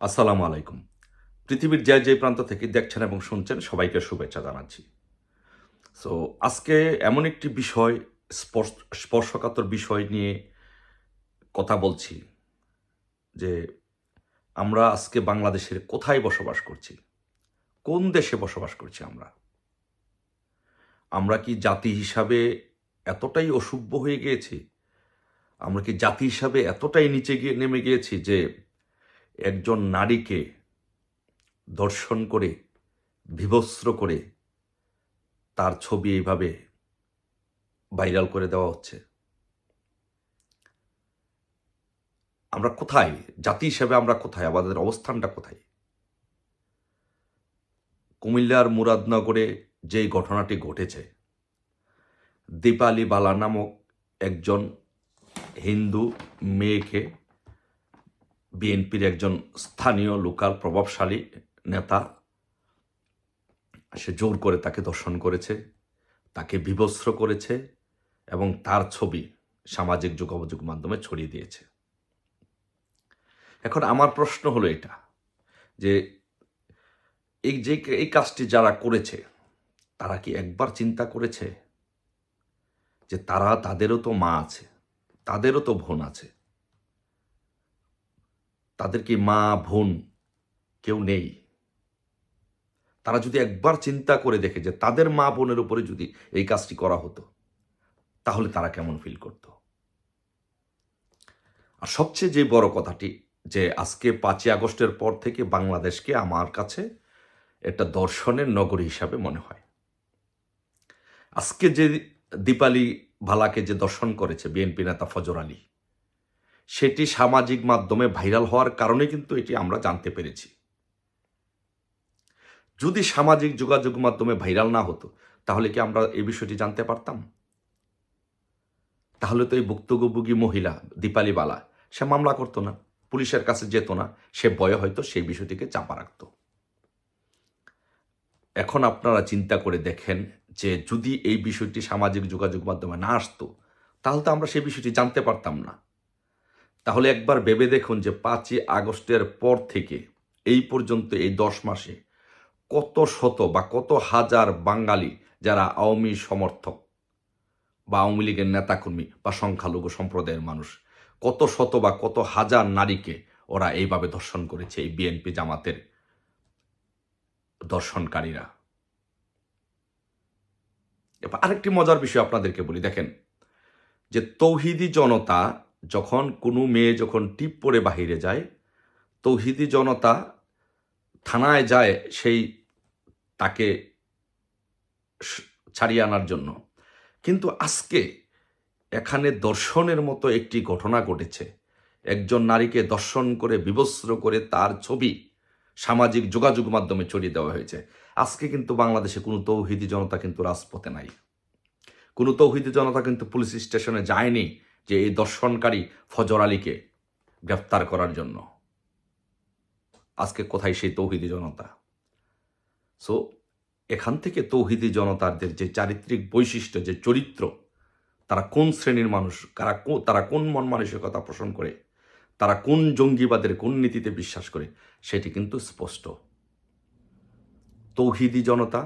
আসসালামু আলাইকুম। পৃথিবীর যে যে প্রান্ত থেকে দেখছেন এবং শুনছেন, সবাইকে শুভেচ্ছা জানাচ্ছি। সো আজকে এমন একটি বিষয়, স্পর্শ, স্পর্শকাতর বিষয় নিয়ে কথা বলছি যে আমরা আজকে বাংলাদেশের কোথায় বসবাস করছি? কোন দেশে বসবাস করছি আমরা? আমরা কি জাতি হিসাবে এতটাই অসভ্য হয়ে গিয়েছি? আমরা কি জাতি হিসাবে এতটাই নিচে গিয়ে নেমে গিয়েছি যে একজন নারীকে দর্শন করে বিভস্ত্র করে তার ছবি এইভাবে ভাইরাল করে দেওয়া হচ্ছে। আমরা কোথায়? জাতি হিসেবে আমরা কোথায়? আমাদের অবস্থানটা কোথায়? কুমিল্লার মুরাদনগরে যেই ঘটনাটি ঘটেছে, দীপালি বালা নামক একজন হিন্দু মেয়েকে বিএনপির একজন স্থানীয়, লোকাল, প্রভাবশালী নেতা। সে জোর করে তাকে দর্শন করেছে, তাকে বিবস্ত্র করেছে এবং তার ছবি সামাজিক যোগাযোগ মাধ্যমে ছড়িয়ে দিয়েছে। এখন আমার প্রশ্ন হলো এটা, যে এই যে এই কাজটি যারা করেছে, তারা কি একবার চিন্তা করেছে যে তারা, তাদেরও তো মা আছে, তাদেরও তো বোন আছে তাদের কি মা, বোন কেউ নেই। তারা যদি একবার চিন্তা করে দেখে যে তাদের মা, বোনের উপরে যদি এই কাজটি করা হতো, তাহলে তারা কেমন ফিল করত? আর সবচেয়ে যে বড় কথাটি যে আজকে পাঁচই আগস্টের পর থেকে বাংলাদেশকে আমার কাছে একটা দর্শনের নগরী হিসাবে মনে হয়। আজকে যে দীপালি ভালাকে যে দর্শন করেছে বিএনপি নেতা ফজর আলী সেটি সামাজিক মাধ্যমে ভাইরাল হওয়ার কারণে কিন্তু এটি আমরা জানতে পেরেছি। যদি সামাজিক যোগাযোগ মাধ্যমে ভাইরাল না হতো, তাহলে কি আমরা এই বিষয়টি জানতে পারতাম? তাহলে তো এই ভুক্তভোগী মহিলা দীপালি বালা, সে মামলা করতো না, পুলিশের কাছে যেত না, সে বয়ে হয়তো সেই বিষয়টিকে চাপা রাখত। এখন আপনারা চিন্তা করে দেখেন যে যদি এই বিষয়টি সামাজিক যোগাযোগ মাধ্যমে না আসতো, তাহলে তো আমরা সেই বিষয়টি জানতে পারতাম না। তাহলে একবার ভেবে দেখুন যে পাঁচই আগস্টের পর থেকে এই পর্যন্ত এই দশ মাসে কত শত বা কত হাজার বাঙালি যারা আওয়ামী সমর্থক বা আওয়ামী লীগের নেতাকর্মী বা সংখ্যালঘু সম্প্রদায়ের মানুষ, কত শত বা কত হাজার নারীকে ওরা এইভাবে দর্শন করেছে এই বিএনপি জামাতের দর্শনকারীরা আরেকটি মজার বিষয় আপনাদেরকে বলি, দেখেন যে তৌহিদি জনতা যখন কোনো মেয়ে যখন টিপ পরে বাহিরে যায়, তৌহিদি জনতা থানায় যায় সেই তাকে ছাড়িয়ে আনার জন্য। কিন্তু আজকে এখানে দর্শনের মতো একটি ঘটনা ঘটেছে। একজন নারীকে দর্শন করে, বিবস্ত্র করে তার ছবি সামাজিক যোগাযোগ মাধ্যমে ছড়িয়ে দেওয়া হয়েছে। আজকে কিন্তু বাংলাদেশে কোনো তৌহিদি জনতা কিন্তু রাজপথে নাই। কোনো তৌহিদি জনতা কিন্তু পুলিশ স্টেশনে যায়নি। যে এই দর্শনকারী ফজর আলীকে গ্রেফতার করার জন্য। আজকে কোথায় সেই তৌহিদি জনতা? সো এখান থেকে তৌহিদি জনতাদের যে চারিত্রিক বৈশিষ্ট্য, যে চরিত্র, তারা কোন শ্রেণির মানুষ, কারা তারা কোন মন মানসিকতা পোষণ করে, তারা কোন জঙ্গিবাদের কোন নীতিতে বিশ্বাস করে, সেটি কিন্তু স্পষ্ট। তৌহিদি জনতা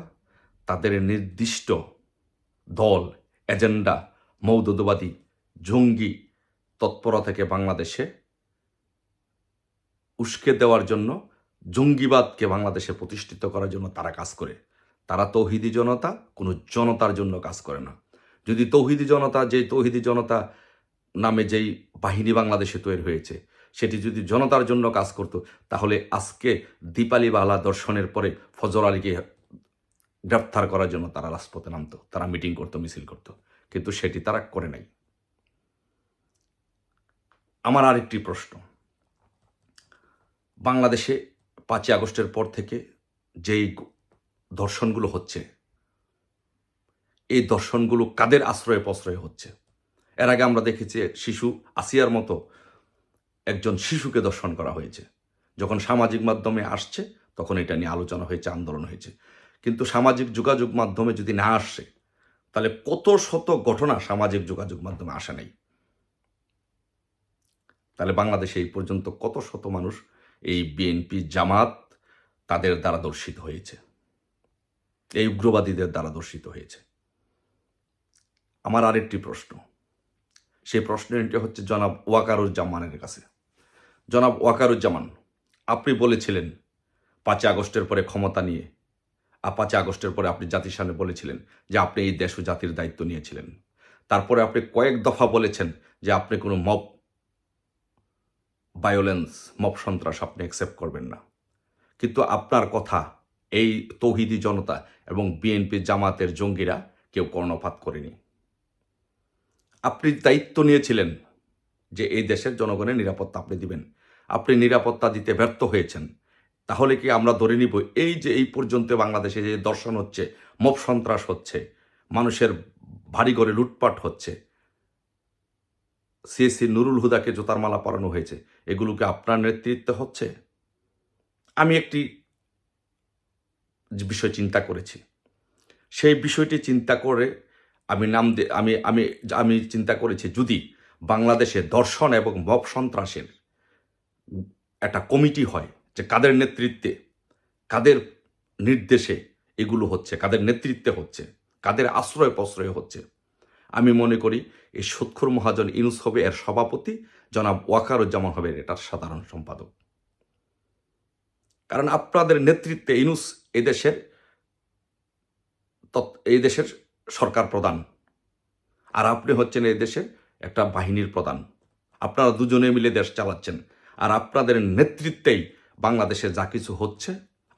তাদের নির্দিষ্ট দল, এজেন্ডা মৌদবাদী জঙ্গি তৎপরা থেকে বাংলাদেশে উস্কে দেওয়ার জন্য, জঙ্গিবাদকে বাংলাদেশে প্রতিষ্ঠিত করার জন্য তারা কাজ করে। তারা তৌহিদি জনতা, কোনো জনতার জন্য কাজ করে না। যদি তৌহিদি জনতা, যে তৌহিদি জনতা নামে যেই বাহিনী বাংলাদেশে তৈরি হয়েছে, সেটি যদি জনতার জন্য কাজ করত, তাহলে আজকে দীপালি বালা দর্শনের পরে ফজর আলীকে গ্রেপ্তার করার জন্য তারা রাজপথে নামতো, তারা মিটিং করতো, মিছিল করতো। কিন্তু সেটি তারা করে নাই। আমার আরেকটি প্রশ্ন। বাংলাদেশে পাঁচই আগস্টের পর থেকে যেই দর্শনগুলো হচ্ছে, এই দর্শনগুলো কাদের আশ্রয়ে প্রশ্রয়ে হচ্ছে? এর আগে আমরা দেখেছি শিশু আসিয়ার মতো একজন শিশুকে দর্শন করা হয়েছে। যখন সামাজিক মাধ্যমে আসছে, তখন এটা নিয়ে আলোচনা হয়েছে, আন্দোলন হয়েছে। কিন্তু সামাজিক যোগাযোগ মাধ্যমে যদি না আসে, তাহলে কত শত ঘটনা সামাজিক যোগাযোগ মাধ্যমে আসে নাই? তাহলে বাংলাদেশে এই পর্যন্ত কত শত মানুষ এই বিএনপি জামাত তাদের দ্বারা দর্শিত হয়েছে? এই উগ্রবাদীদের দ্বারা দর্শিত হয়েছে। আমার আরেকটি প্রশ্ন। সেই প্রশ্নটি হচ্ছে জনাব ওয়াকারুজ্জামানের কাছে। জনাব ওয়াকারুজ্জামান, আপনি বলেছিলেন পাঁচই আগস্টের পরে ক্ষমতা নিয়ে, আর পাঁচই আগস্টের পরে আপনি জাতির সামনে বলেছিলেন যে আপনি এই দেশ ও জাতির দায়িত্ব নিয়েছিলেন। তারপরে আপনি কয়েক দফা বলেছেন যে আপনি কোনো মব ভায়োলেন্স মব সন্ত্রাস আপনি অ্যাকসেপ্ট করবেন না। কিন্তু আপনার কথা, এই তৌহিদি জনতা এবং বিএনপি জামাতের জঙ্গিরা কেউ কর্ণপাত করেনি। আপনি দায়িত্ব নিয়েছিলেন যে এই দেশের জনগণের নিরাপত্তা আপনি দিবেন। আপনি নিরাপত্তা দিতে ব্যর্থ হয়েছেন। তাহলে কি আমরা ধরে নিব, এই যে এই পর্যন্ত বাংলাদেশে যে দর্শন হচ্ছে মব সন্ত্রাস হচ্ছে, মানুষের ভারী করে লুটপাট হচ্ছে সিএসসি নুরুল হুদাকে জোতার মালা পরানো হয়েছে। এগুলোকে আপনার নেতৃত্বে হচ্ছে? আমি একটি বিষয় চিন্তা করেছি। সেই বিষয়টি চিন্তা করে আমি নাম আমি আমি আমি চিন্তা করেছি যদি বাংলাদেশে দর্শন এবং মব সন্ত্রাসের একটা কমিটি হয় যে কাদের নেতৃত্বে, কাদের নির্দেশে এগুলো হচ্ছে, কাদের নেতৃত্বে হচ্ছে, কাদের আশ্রয় প্রশ্রয় হচ্ছে আমি মনে করি এই সৎখুর মহাজন ইনুস হবে এর সভাপতি জনাব ওয়াকারুজ্জামান হবে এটার সাধারণ সম্পাদক। কারণ আপনাদের নেতৃত্বে ইনুস এদেশের এই দেশের সরকার প্রধান। আর আপনি হচ্ছেন এই দেশের একটা বাহিনীর প্রধান। আপনারা দুজনে মিলে দেশ চালাচ্ছেন। আর আপনাদের নেতৃত্বেই বাংলাদেশে যা কিছু হচ্ছে,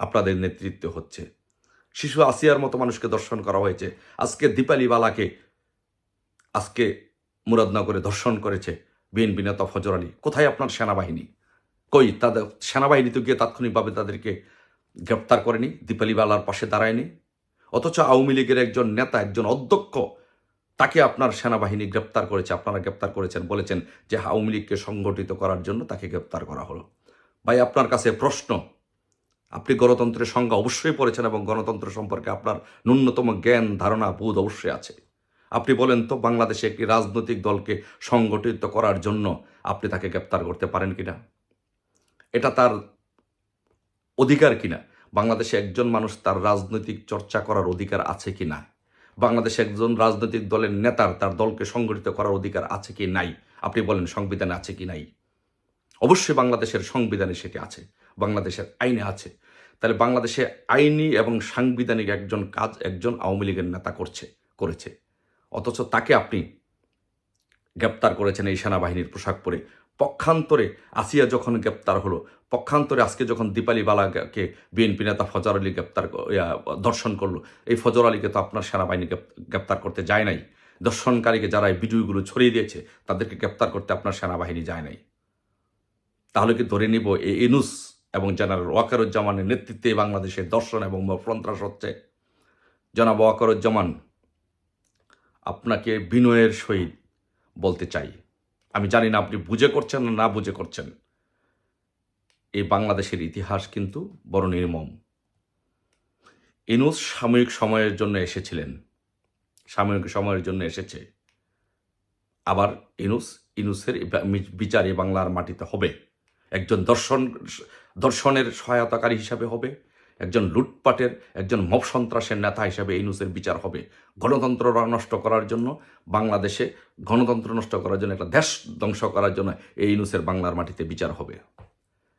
আপনাদের নেতৃত্বে হচ্ছে। শিশু আসিয়ার মতো মানুষকে দর্শন করা হয়েছে। আজকে দীপালি বালাকে আজকে মুরাদনগরে ধর্ষণ করেছে বিএনপি নেতা ফজর আলী। কোথায় আপনার সেনাবাহিনী? কই, তাদের সেনাবাহিনী তো গিয়ে তাৎক্ষণিকভাবে তাদেরকে গ্রেপ্তার করেনি, দীপালি বালার পাশে দাঁড়ায়নি। অথচ আওয়ামী লীগের একজন নেতা, একজন অধ্যক্ষ, তাকে আপনার সেনাবাহিনী গ্রেপ্তার করেছে, আপনারা গ্রেপ্তার করেছেন, বলেছেন যে আওয়ামী লীগকে সংগঠিত করার জন্য তাকে গ্রেপ্তার করা হলো। ভাই, আপনার কাছে প্রশ্ন, আপনি গণতন্ত্রের সংজ্ঞা অবশ্যই পড়েছেন এবং গণতন্ত্র সম্পর্কে আপনার ন্যূনতম জ্ঞান, ধারণা, বোধ অবশ্যই আছে। আপনি বলেন তো, বাংলাদেশে একটি রাজনৈতিক দলকে সংগঠিত করার জন্য আপনি তাকে গ্রেপ্তার করতে পারেন কিনা? এটা তার অধিকার কিনা? বাংলাদেশে একজন মানুষ তার রাজনৈতিক চর্চা করার অধিকার আছে কি না? বাংলাদেশে একজন রাজনৈতিক দলের নেতার তার দলকে সংগঠিত করার অধিকার আছে কি নাই? আপনি বলেন, সংবিধানে আছে কি নাই? অবশ্যই বাংলাদেশের সংবিধানে সেটি আছে, বাংলাদেশের আইনে আছে। তাহলে বাংলাদেশে আইনি এবং সাংবিধানিক একজন কাজ, একজন আওয়ামী লীগের নেতা করছে, করেছে। অথচ তাকে আপনি গ্রেপ্তার করেছেন এই সেনাবাহিনীর পোশাক পরে। পক্ষান্তরে আসিয়া যখন গ্রেপ্তার হলো, পক্ষান্তরে আজকে যখন দীপালি বালাকে বিএনপি নেতা ফজর আলী গ্রেপ্তার দর্শন করল, এই ফজর আলীকে তো আপনার সেনাবাহিনী গ্রেপ্তার করতে যায় নাই। দর্শনকারীকে যারা এই ভিডিওগুলো ছড়িয়ে দিয়েছে, তাদেরকে গ্রেপ্তার করতে আপনার সেনাবাহিনী যায় নাই। তাহলে কি ধরে নিব এই ইনুস এবং জেনারেল ওয়াকারুজ্জামানের নেতৃত্বে বাংলাদেশে দর্শন এবং সন্ত্রাস হচ্ছে? জনাব ওয়াকারুজ্জামান আপনাকে বিনয়ের সহিত বলতে চাই। আমি জানি না আপনি বুঝে করছেন না না বুঝে করছেন। এই বাংলাদেশের ইতিহাস কিন্তু বড় নির্মম। ইনুস সাময়িক সময়ের জন্য এসেছিলেন। সাময়িক সময়ের জন্য এসেছে। আবার ইনুস, ইনুসের বিচার এই বাংলার মাটিতে হবে। একজন দর্শন, দর্শনের সহায়তাকারী হিসাবে হবে। একজন লুটপাটের, একজন মব সন্ত্রাসের নেতা হিসাবে ইনুসের বিচার হবে। গণতন্ত্র নষ্ট করার জন্য, বাংলাদেশে গণতন্ত্র নষ্ট করার জন্য, একটা দেশ ধ্বংস করার জন্য এই ইনুসের বাংলার মাটিতে বিচার হবে।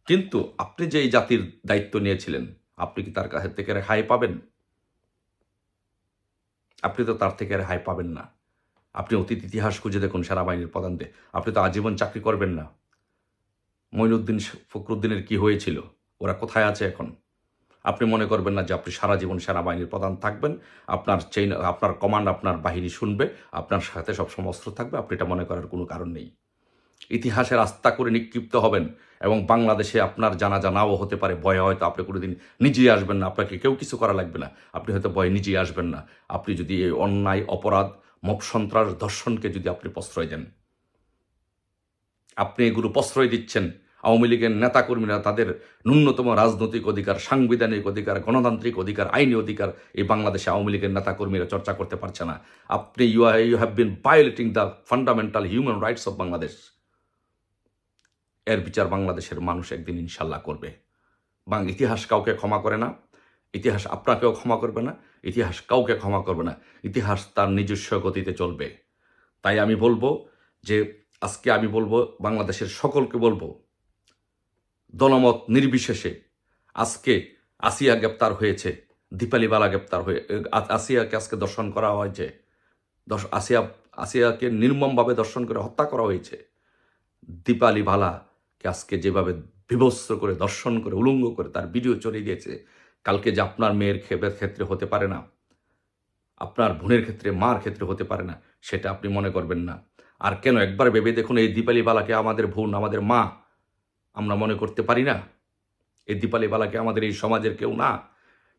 কিন্তু আপনি যে এই জাতির দায়িত্ব নিয়েছিলেন, আপনি কি তার কাছে থেকে রেহাই পাবেন? আপনি তো তার থেকে রেহাই পাবেন না। আপনি অতীত ইতিহাস খুঁজে দেখুন সেনাবাহিনীর প্রধানদের। আপনি তো আজীবন চাকরি করবেন না। মঈনুদ্দিন ফখরুদ্দিনের কি হয়েছিল? ওরা কোথায় আছে এখন? আপনি মনে করবেন না যে আপনি সারা জীবন সেনাবাহিনীর প্রধান থাকবেন। আপনার চেইন আপনার কমান্ড আপনার বাহিনী শুনবে, আপনার সাথে সব সমস্ত থাকবে, আপনি এটা মনে করার কোনো কারণ নেই। ইতিহাসে আস্থা করে নিক্ষিপ্ত হবেন এবং বাংলাদেশে আপনার জানাজা নাও হতে পারে, ভয়ে হয়তো আপনি কোনোদিন নিজেই আসবেন না, আপনাকে কেউ কিছু করা লাগবে না, আপনি হয়তো ভয়ে নিজেই আসবেন না। আপনি যদি এই অন্যায়, অপরাধ, মব সন্ত্রাস, ধর্ষণকে যদি আপনি প্রশ্রয় দেন, আপনি এগুলো প্রশ্রয় দিচ্ছেন আওয়ামী লীগের নেতাকর্মীরা তাদের ন্যূনতম রাজনৈতিক অধিকার, সাংবিধানিক অধিকার, গণতান্ত্রিক অধিকার, আইনি অধিকার এই বাংলাদেশে আওয়ামী লীগের নেতাকর্মীরা চর্চা করতে পারছে না। আপনি you you have been violating the fundamental human rights of Bangladesh এর বিচার বাংলাদেশের মানুষ একদিন ইনশাল্লাহ করবে। বাং, ইতিহাস কাউকে ক্ষমা করে না। ইতিহাস আপনাকেও ক্ষমা করবে না। ইতিহাস কাউকে ক্ষমা করবে না। ইতিহাস তার নিজস্ব গতিতে চলবে। তাই আমি বলব যে, আজকে আমি বলব, বাংলাদেশের সকলকে বলব দলমত নির্বিশেষে আজকে আসিয়া গ্রেপ্তার হয়েছে, দীপালিবালা গ্রেপ্তার হয়ে আসিয়াকে আজকে দর্শন করা হয়েছে, দর্শ- আসিয়া, আসিয়াকে নির্মমভাবে দর্শন করে হত্যা করা হয়েছে। দীপালি বালাকে আজকে যেভাবে বিভস্ত করে দর্শন করে, উলঙ্গ করে তার ভিডিও চলে গিয়েছে কালকে যে আপনার মেয়ের ক্ষেত্রে ক্ষেত্রে হতে পারে না, আপনার বোনের ক্ষেত্রে, মার ক্ষেত্রে হতে পারে না, সেটা আপনি মনে করবেন না। আর কেন? একবার ভেবে দেখুন, এই দীপালি বালাকে আমাদের বোন, আমাদের মা আমরা মনে করতে পারি না। এই দীপালি বালাকে আমাদের এই সমাজের কেউ না।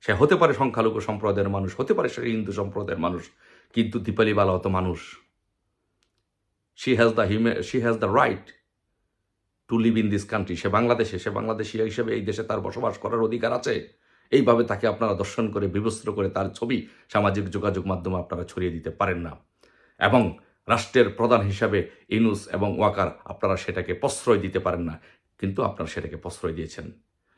সে হতে পারে সংখ্যালঘু সম্প্রদায়ের মানুষ, হতে পারে সে হিন্দু সম্প্রদায়ের মানুষ, কিন্তু দীপালি বালা মানুষ। She has the human she has the right to live in this country সে বাংলাদেশে, সে বাংলাদেশি হিসেবে এই দেশে তার বসবাস করার অধিকার আছে। এইভাবে তাকে আপনারা দর্শন করে, বিবস্ত্র করে তার ছবি সামাজিক যোগাযোগ মাধ্যমে আপনারা ছড়িয়ে দিতে পারেন না। এবং রাষ্ট্রের প্রধান হিসাবে ইনুস এবং ওয়াকার, আপনারা সেটাকে প্রশ্রয় দিতে পারেন না। কিন্তু আপনারা সেটাকে প্রশ্রয় দিয়েছেন।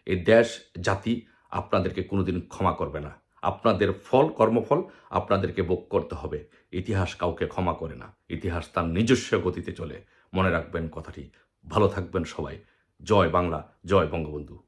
এই দেশ, জাতি আপনাদেরকে কোনোদিন ক্ষমা করবে না। আপনাদের ফল, কর্মফল আপনাদেরকে ভোগ করতে হবে। ইতিহাস কাউকে ক্ষমা করে না। ইতিহাস তার নিজস্ব গতিতে চলে। মনে রাখবেন কথাটি। ভালো থাকবেন সবাই। জয় বাংলা, জয় বঙ্গবন্ধু।